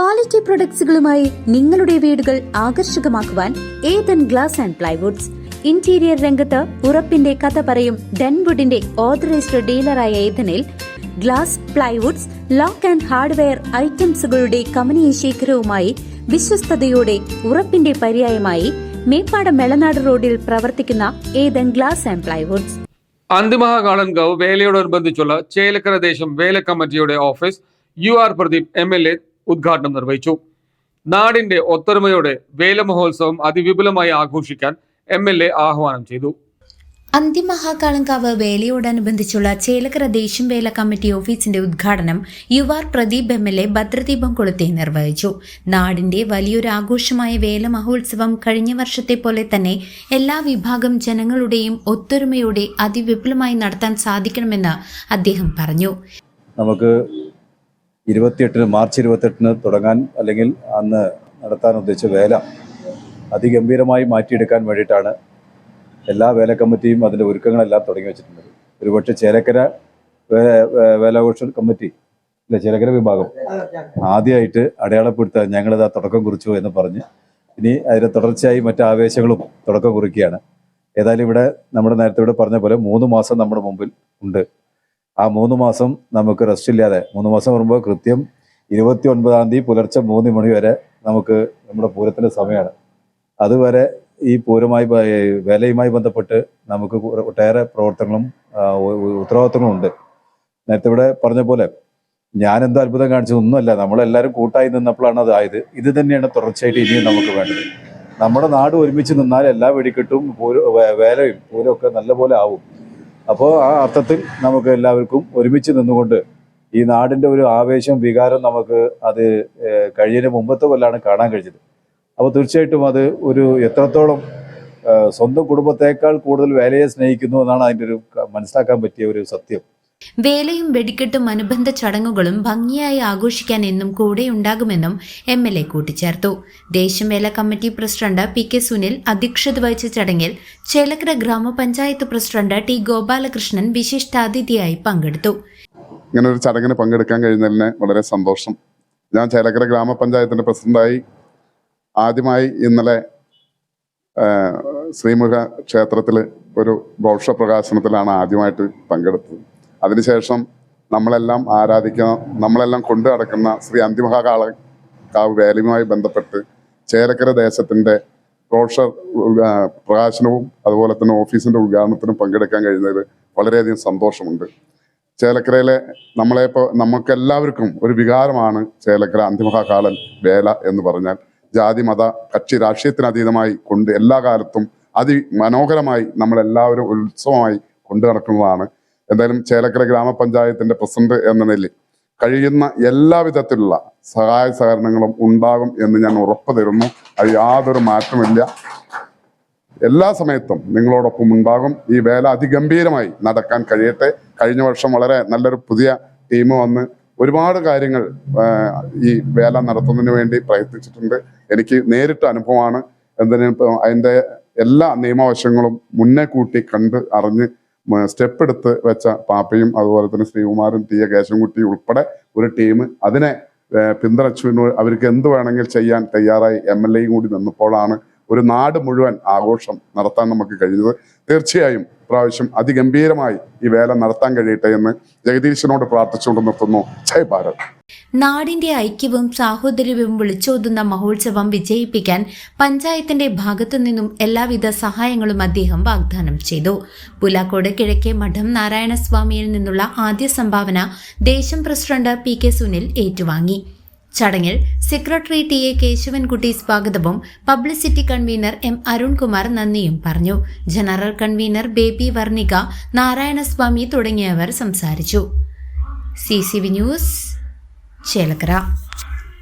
Quality പ്രൊഡക്ട്സുകളുമായി നിങ്ങളുടെ വീടുകൾ ആകർഷകമാക്കുവാൻ Ethan glass and plywoods interior രംഗത്ത് ഉറപ്പിന്റെ കഥ പറയും ഡെൻവുഡിന്റെ ഓതറൈസ്ഡ് ഡീലറായ ഏതനിൽ glass plywoods lock and hardware ഐറ്റംസുകളുടെ കമനീയ ശേഖരവുമായി വിശ്വസ്തയോടെ ഉറപ്പിന്റെ പര്യായമായി മേപ്പാട മെളനാട് റോഡിൽ പ്രവർത്തിക്കുന്ന Ethan glass and plywoods Anthimahakalankavu വേലയോടനുബന്ധിച്ചുള്ള ചേലക്കര ദേശം വേല കമ്മിറ്റിയുടെ office U R Pradeep M L A ഉദ്ഘാടനം നിർവഹിച്ചു. നാടിന്റെ ഒത്തൊരുമയോടെ വേല മഹോത്സവം അതിവിപുലമായി ആഘോഷിക്കാൻ എം എൽ എ ആഹ്വാനം ചെയ്തു. അന്തിമഹാകാളങ്കാവ് വേലയോടനുബന്ധിച്ചുള്ള ചേലക്കര ദേശം വേല കമ്മിറ്റി ഓഫീസിന്റെ ഉദ്ഘാടനം U R Pradeep M L A ഭദ്രദീപം കൊളുത്തി നിർവഹിച്ചു. നാടിന്റെ വലിയൊരു ആഘോഷമായ വേല മഹോത്സവം കഴിഞ്ഞ വർഷത്തെ പോലെ തന്നെ എല്ലാ വിഭാഗം ജനങ്ങളുടെയും ഒത്തൊരുമയോടെ അതിവിപുലമായി നടത്താൻ സാധിക്കണമെന്ന് അദ്ദേഹം പറഞ്ഞു. നമുക്ക് ഇരുപത്തിയെട്ടിന് മാർച്ച് ഇരുപത്തെട്ടിന് തുടങ്ങാൻ അല്ലെങ്കിൽ അന്ന് നടത്താൻ ഉദ്ദേശിച്ച വേല അതിഗംഭീരമായി മാറ്റിയെടുക്കാൻ വേണ്ടിയിട്ടാണ് എല്ലാ വേല കമ്മിറ്റിയും അതിന്റെ ഒരുക്കങ്ങളെല്ലാം തുടങ്ങി വെച്ചിട്ടുണ്ട് ഒരുപക്ഷെ ചേലക്കര വേലാഘോഷ കമ്മിറ്റി അല്ല ചേലക്കര വിഭാഗം ആദ്യമായിട്ട് അടയാളപ്പെടുത്താൻ ഞങ്ങളിതാ തുടക്കം കുറിച്ചു എന്ന് പറഞ്ഞ് ഇനി അതിന്റെ തുടർച്ചയായി മറ്റു ആവേശങ്ങളും തുടക്കം കുറിക്കുകയാണ്. ഏതായാലും ഇവിടെ നമ്മുടെ നേരത്തെ ഇവിടെ പറഞ്ഞ പോലെ മൂന്ന് മാസം നമ്മുടെ മുമ്പിൽ ഉണ്ട്. ആ മൂന്ന് മാസം നമുക്ക് റെസ്റ്റ് ഇല്ലാതെ മൂന്ന് മാസം വരുമ്പോൾ കൃത്യം ഇരുപത്തി ഒൻപതാം തീയതി പുലർച്ചെ മൂന്ന് മണി വരെ നമുക്ക് നമ്മുടെ പൂരത്തിന്റെ സമയമാണ്. അതുവരെ ഈ പൂരമായി വേലയുമായി ബന്ധപ്പെട്ട് നമുക്ക് ഒട്ടേറെ പ്രവർത്തനങ്ങളും ഉത്തരവാദിത്തങ്ങളും ഉണ്ട്. നേരത്തെ ഇവിടെ പറഞ്ഞ പോലെ ഞാൻ എന്തോ അത്ഭുതം കാണിച്ചത് ഒന്നുമല്ല. നമ്മളെല്ലാവരും കൂട്ടായി നിന്നപ്പോഴാണ് അതായത് ഇത് തന്നെയാണ് തുടർച്ചയായിട്ട് ഇനിയും നമുക്ക് വേണ്ടത്. നമ്മുടെ നാട് ഒരുമിച്ച് നിന്നാൽ എല്ലാ വെടിക്കെട്ടും പൂര വേലയും പൂരമൊക്കെ നല്ലപോലെ ആവും. അപ്പോൾ ആ അർത്ഥത്തിൽ നമുക്ക് എല്ലാവർക്കും ഒരുമിച്ച് നിന്നുകൊണ്ട് ഈ നാടിന്റെ ഒരു ആവേശം വികാരം നമുക്ക് അത് കഴിഞ്ഞതിന് മുമ്പത്തെ കൊല്ലാണ് കാണാൻ കഴിഞ്ഞത്. അപ്പോൾ തീർച്ചയായിട്ടും അത് ഒരു എത്രത്തോളം സ്വന്തം കുടുംബത്തേക്കാൾ കൂടുതൽ വേലയെ സ്നേഹിക്കുന്നു എന്നാണ് അതിന്റെ ഒരു മനസ്സിലാക്കാൻ പറ്റിയ ഒരു സത്യം. വേലയും വെടിക്കെട്ടും അനുബന്ധ ചടങ്ങുകളും ഭംഗിയായി ആഘോഷിക്കാൻ എന്നും കൂടെയുണ്ടാകുമെന്നും എം എൽ എ കൂട്ടിച്ചേർത്തു. ദേശംവേല committee president P K Sunil അധ്യക്ഷത വഹിച്ച ചടങ്ങിൽ ചേലക്കര ഗ്രാമപഞ്ചായത്ത് പ്രസിഡന്റ് ടി ഗോപാലകൃഷ്ണൻ വിശിഷ്ടാതിഥിയായി പങ്കെടുത്തു. ഇങ്ങനെ ഒരു ചടങ്ങിന് പങ്കെടുക്കാൻ കഴിഞ്ഞതിന് വളരെ സന്തോഷം. ഞാൻ ചേലക്കര ഗ്രാമപഞ്ചായത്തിന്റെ പ്രസിഡന്റായി ആദ്യമായി ഇന്നലെ ശ്രീമുഖ ക്ഷേത്രത്തിൽ ഒരു ഘോഷ പ്രകാശനത്തിലാണ് ആദ്യമായിട്ട് പങ്കെടുത്തത്. അതിനുശേഷം നമ്മളെല്ലാം ആരാധിക്കുന്ന നമ്മളെല്ലാം കൊണ്ടു നടക്കുന്ന ശ്രീ അന്തിമഹാകാള കാവ് വേലയുമായി ബന്ധപ്പെട്ട് ചേരക്കര ദേശത്തിന്റെ പ്രോഷർ പ്രകാശനവും അതുപോലെ തന്നെ ഓഫീസിന്റെ ഉദ്ഘാടനത്തിനും പങ്കെടുക്കാൻ കഴിഞ്ഞതിൽ വളരെയധികം സന്തോഷമുണ്ട്. ചേലക്കരയിലെ നമ്മളെ ഇപ്പോൾ നമുക്കെല്ലാവർക്കും ഒരു വികാരമാണ് ചേലക്കര അന്തിമഹാകാലൻ വേല എന്ന് പറഞ്ഞാൽ. ജാതി മത കക്ഷി രാഷ്ട്രീയത്തിനതീതമായി കൊണ്ട് എല്ലാ കാലത്തും അതിമനോഹരമായി നമ്മളെല്ലാവരും ഉത്സവമായി കൊണ്ടു നടക്കുന്നതാണ് എന്തായാലും ചേലക്കര ഗ്രാമപഞ്ചായത്തിന്റെ പ്രസിഡന്റ് എന്ന നിലയിൽ കഴിയുന്ന എല്ലാവിധത്തിലുള്ള സഹായ സഹകരണങ്ങളും ഉണ്ടാകും എന്ന് ഞാൻ ഉറപ്പ് തരുന്നു. അത് യാതൊരു മാറ്റമില്ല എല്ലാ സമയത്തും നിങ്ങളോടൊപ്പം ഉണ്ടാകും. ഈ വേല അതിഗംഭീരമായി നടക്കാൻ കഴിയട്ടെ. കഴിഞ്ഞ വർഷം വളരെ നല്ലൊരു പുതിയ ടീം വന്ന് ഒരുപാട് കാര്യങ്ങൾ ഈ വേല നടത്തുന്നതിന് വേണ്ടി പ്രയത്നിച്ചിട്ടുണ്ട്. എനിക്ക് നേരിട്ട് അനുഭവമാണ്. എന്തിനും അതിന്റെ എല്ലാ നിയമവശങ്ങളും മുന്നേ കൂട്ടി കണ്ട് അറിഞ്ഞ് സ്റ്റെപ്പ് എടുത്ത് വെച്ച പാപ്പയും അതുപോലെ തന്നെ ശ്രീകുമാരും ടി എ കേശവൻകുട്ടി ഉൾപ്പെടെ ഒരു ടീം അതിനെ പിന്തുണച്ചു അവർക്ക് എന്ത് വേണമെങ്കിൽ ചെയ്യാൻ തയ്യാറായി എം എൽ എയും കൂടി നിന്നപ്പോഴാണ് ഒരു നാട് മുഴുവൻ ആഘോഷം നടത്താൻ നമുക്ക് കഴിഞ്ഞത്. തീർച്ചയായും പ്രാവശ്യം അതിഗംഭീരമായി ഈ വേല നടത്താൻ കഴിയട്ടെ എന്ന് ജഗദീശനോട് പ്രാർത്ഥിച്ചുകൊണ്ട് നിർത്തുന്നു. ജയ് ഭാരത്. നാടിന്റെ ഐക്യവും സാഹോദര്യവും വിളിച്ചോതുന്ന മഹോത്സവം വിജയിപ്പിക്കാൻ പഞ്ചായത്തിന്റെ ഭാഗത്തു നിന്നും എല്ലാവിധ സഹായങ്ങളും അദ്ദേഹം വാഗ്ദാനം ചെയ്തു. പുലാക്കോട് കിഴക്കേ മഠം നാരായണസ്വാമിയിൽ നിന്നുള്ള ആദ്യ സംഭാവന ദേശം പ്രസിഡന്റ് പി കെ സുനിൽ ഏറ്റുവാങ്ങി. ചടങ്ങിൽ സെക്രട്ടറി ടി എ കേശവൻകുട്ടി സ്വാഗതവും പബ്ലിസിറ്റി കൺവീനർ എം അരുൺകുമാർ നന്ദിയും പറഞ്ഞു. General convener Baby Varnika Narayanaswamy തുടങ്ങിയവർ സംസാരിച്ചു. C C V news Chelakkara.